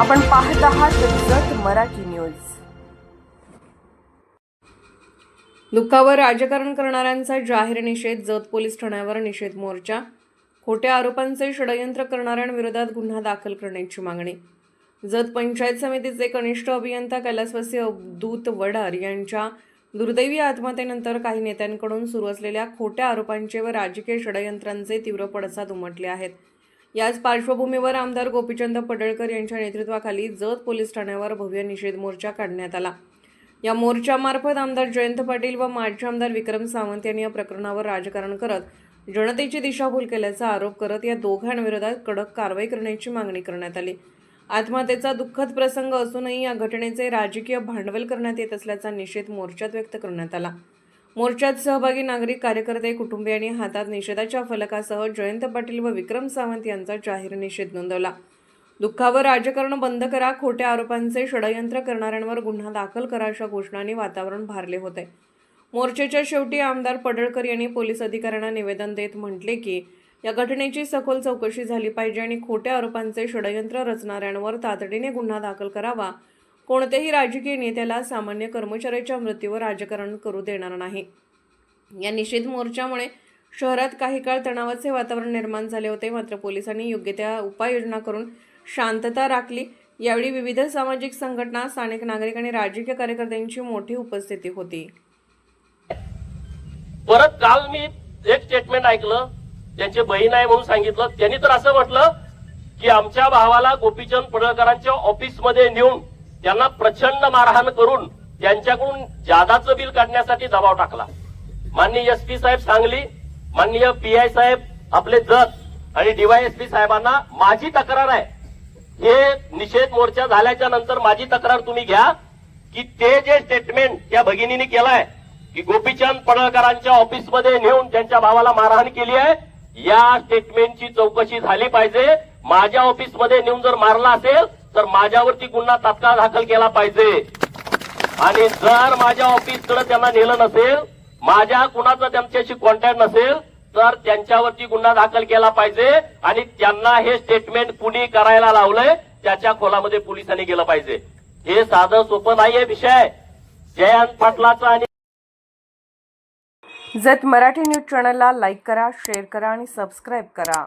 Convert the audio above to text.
आपण पाहत आहात जत मराठी न्यूज. दुःखावर राजकारण करणाऱ्यांचा जाहीर निषेध जत पोलीस ठाण्यावर निषेध मोर्चा. खोट्या आरोपांचे षडयंत्र करणाऱ्यांविरोधात गुन्हा दाखल करण्याची मागणी. जत पंचायत समितीचे कनिष्ठ अभियंता कैलासवासी अवधूत वडार यांच्या दुर्दैवी आत्महत्येनंतर काही नेत्यांकडून सुरू असलेल्या खोट्या आरोपांचे व राजकीय षडयंत्रांचे तीव्र पडसाद उमटले आहेत. याच पार्श्वभूमीवर आमदार गोपीचंद पडळकर यांच्या नेतृत्वाखाली जत पोलीस ठाण्यावर भव्य निषेध मोर्चा काढण्यात आला. या मोर्चामार्फत आमदार जयंत पाटील व माजी आमदार विक्रम सावंत यांनी या प्रकरणावर राजकारण करत जनतेची दिशाभूल केल्याचा आरोप करत या दोघांविरोधात कडक कारवाई करण्याची मागणी करण्यात आली. आत्महत्येचा दुःखद प्रसंग असूनही या घटनेचे राजकीय भांडवल करण्यात येत असल्याचा निषेध मोर्चात व्यक्त करण्यात आला. मोर्चात सहभागी नागरिक कार्यकर्ते कुटुंबियांनी हातात निषेधाच्या फलकासह जयंत पाटील व विक्रम सावंत यांचा जाहीर निषेध नोंदवला. दुःखावर राजकारण बंद करा खोट्या आरोपांचे षडयंत्र करणाऱ्यांवर गुन्हा दाखल करा अशा घोषणांनी वातावरण भारले होते. मोर्चेच्या शेवटी आमदार पडळकर यांनी पोलीस अधिकाऱ्यांना निवेदन देत म्हटले की या घटनेची सखोल चौकशी झाली पाहिजे आणि खोट्या आरोपांचे षडयंत्र रचणाऱ्यांवर तातडीने गुन्हा दाखल करावा कोणत्याही राजकीय नेत्याला सामान्य कर्मचाऱ्याच्या मृत्यूवर राजकारण करू देणार नाही. या निषेध मोर्चामुळे शहरात काही काळ तणावाचे वातावरण निर्माण झाले होते. मात्र पोलिसांनी योग्य त्या उपाययोजना करून शांतता राखली. यावेळी विविध सामाजिक संघटना स्थानिक नागरिक आणि राजकीय कार्यकर्त्यांची मोठी उपस्थिती होती. परत काल मी एक स्टेटमेंट ऐकलं. त्यांची बहीण आहे म्हणून सांगितलं. त्यांनी तर असं म्हटलं की आमच्या भावाला गोपीचंद पडळकरांच्या ऑफिसमध्ये नेऊन त्यांना प्रचंड मारहाण करून त्यांच्याकडून जादाचं बिल काढण्यासाठी दबाव टाकला. माननीय एस पी साहेब सांगली माननीय पी आय साहेब आपले जत आणि डीवायएसपी साहेबांना माझी तक्रार आहे. हे निषेध मोर्चा झाल्याच्यानंतर माझी तक्रार तुम्ही घ्या की ते जे स्टेटमेंट त्या भगिनीने केलाय की गोपीचंद पडळकरांच्या ऑफिसमध्ये नेऊन त्यांच्या भावाला मारहाण केली आहे या स्टेटमेंटची चौकशी झाली पाहिजे. माझ्या ऑफिसमध्ये नेऊन जर मारला असेल तर माझ्यावरती गुन्हा तात्काळ दाखल केला पाहिजे. आणि जर माझ्या ऑफिसकडे त्यांना नेलं नसेल माझ्या कुणाचा त्यांच्याशी कॉन्टॅक्ट नसेल तर त्यांच्यावरती गुन्हा दाखल केला पाहिजे आणि त्यांना हे स्टेटमेंट कुणी करायला लावलंय त्याच्या खोलामध्ये पोलिसांनी गेलं पाहिजे. हे साधं सोपं नाहीये विषय. जयंत पाटलाचा आणि जत मराठी न्यूज चॅनलला लाईक करा शेअर करा आणि सबस्क्राईब करा.